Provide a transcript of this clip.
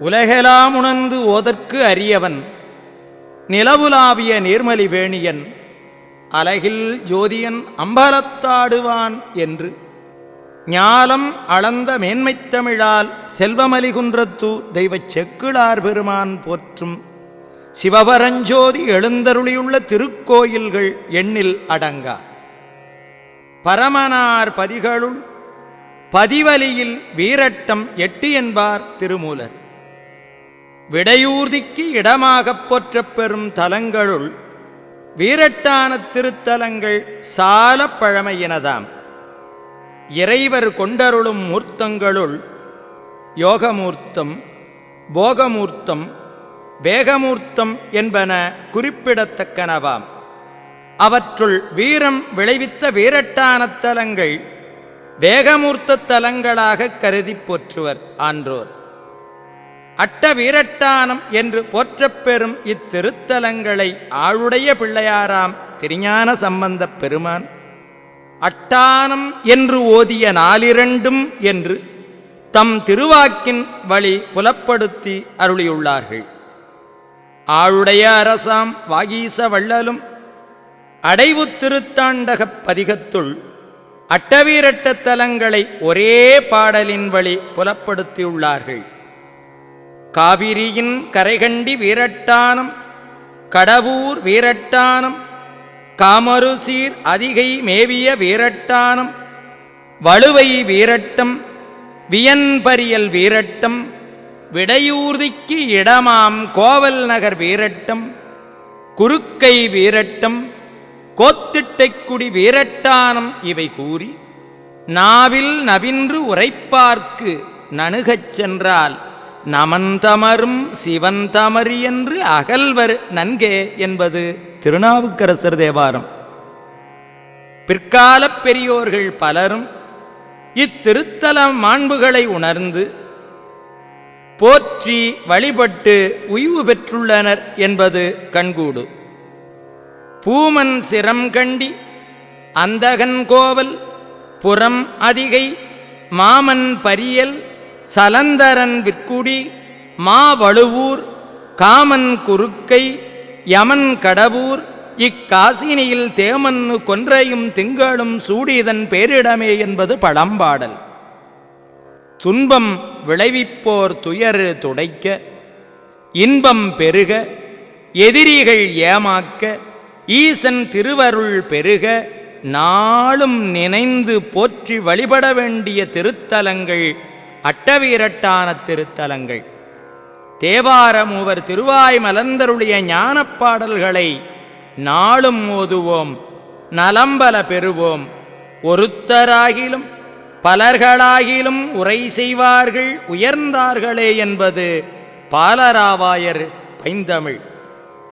உலகெலாம் உணர்ந்து ஓதற்கு அரியவன் நிலவுலாவிய நீர்மலி வேணியன் அலகில் ஜோதியன் அம்பலத்தாடுவான் என்று. ஞாலம் அளந்த மேன்மைத் தமிழால் செல்வமலிகுன்றத்து தெய்வச் செக்கிழார் பெருமான் போற்றும். சிவபரஞ்சோதி எழுந்தருளியுள்ள திருக்கோயில்கள் எண்ணில் அடங்கா. பரமனார் பதிகளுள் பதிவலியில் வீரட்டம் எட்டு என்பார் திருமூலர். விடையூர்திக்கு இடமாகப் போற்றப் பெறும் தலங்களுள் வீரட்டான திருத்தலங்கள் சால பழமையினதாம். இறைவர் கொண்டருளும் மூர்த்தங்களுள் யோகமூர்த்தம் போகமூர்த்தம் வேகமூர்த்தம் என்பன குறிப்பிடத்தக்கனவாம். அவற்றுள் வீரம் விளைவித்த வீரட்டான தலங்கள் வேகமூர்த்த தலங்களாக கருதி போற்றுவர் ஆன்றோர். அட்ட வீரட்டானம் என்று போற்றப்பெறும் இத்திருத்தலங்களை ஆளுடைய பிள்ளையாராம் திருஞான சம்பந்தப் பெருமான். அட்டானம் என்று ஓதிய நாலிரண்டும் என்று தம் திருவாக்கின் வழி புலப்படுத்தி அருளியுள்ளார்கள். ஆளுடைய அரசாம் வாகீச வள்ளலும் அடைவு திருத்தாண்டகப் பதிகத்துள் அட்டவீரட்ட தலங்களை ஒரே பாடலின் வழி புலப்படுத்தியுள்ளார்கள். காவிரியின் கரைகண்டி வீரட்டானம் கடவூர் வீரட்டானம் காமருசீர் அதிகை மேவிய வீரட்டானம் வலுவை வீரட்டம் வியன்பரியல் வீரட்டம் விடையூர்திக்கு இடமாம் கோவல் நகர் வீரட்டம் குறுக்கை வீரட்டம் கோத்திட்டைக்குடி வீரட்டானம் இவை கூறி நாவில் நவின்று உரைப்பார்க்கு நணுகச் சென்றால் நமந்தமரும் சிவன் தமரி என்று அகல்வர் நன்கே என்பது திருநாவுக்கரசர் தேவாரம். பிற்காலப் பெரியோர்கள் பலரும் இத்திருத்தல மாண்புகளை உணர்ந்து போற்றி வழிபட்டு உய்வு பெற்றுள்ளனர் என்பது கண்கூடு. பூமன் சிரம் கண்டி அந்தகன் கோவல் புறம் அதிகை மாமன் பரியல் சலந்தரன் விற்குடி மாவழுவூர் காமன் குறுக்கை யமன் கடவூர் இக்காசினியில் தேமன்னு கொன்றையும் திங்களும் சூடிதன் பேரிடமே என்பது பழம்பாடல். துன்பம் விளைவிப்போர் துயரு துடைக்க இன்பம் பெருக எதிரிகள் ஏமாக்க ஈசன் திருவருள் பெருக நாளும் நினைந்து போற்றி வழிபட வேண்டிய திருத்தலங்கள் அட்டவீரட்டான திருத்தலங்கள். தேவார மூவர் திருவாய் மலர்ந்தருடைய ஞானப் பாடல்களை நாளும் ஓதுவோம் நலம்பல பெறுவோம். ஒருத்தராகிலும் பலர்களாகிலும் உரை செய்வார்கள் உயர்ந்தார்களே என்பது பாலராவாயர் பைந்தமிழ்.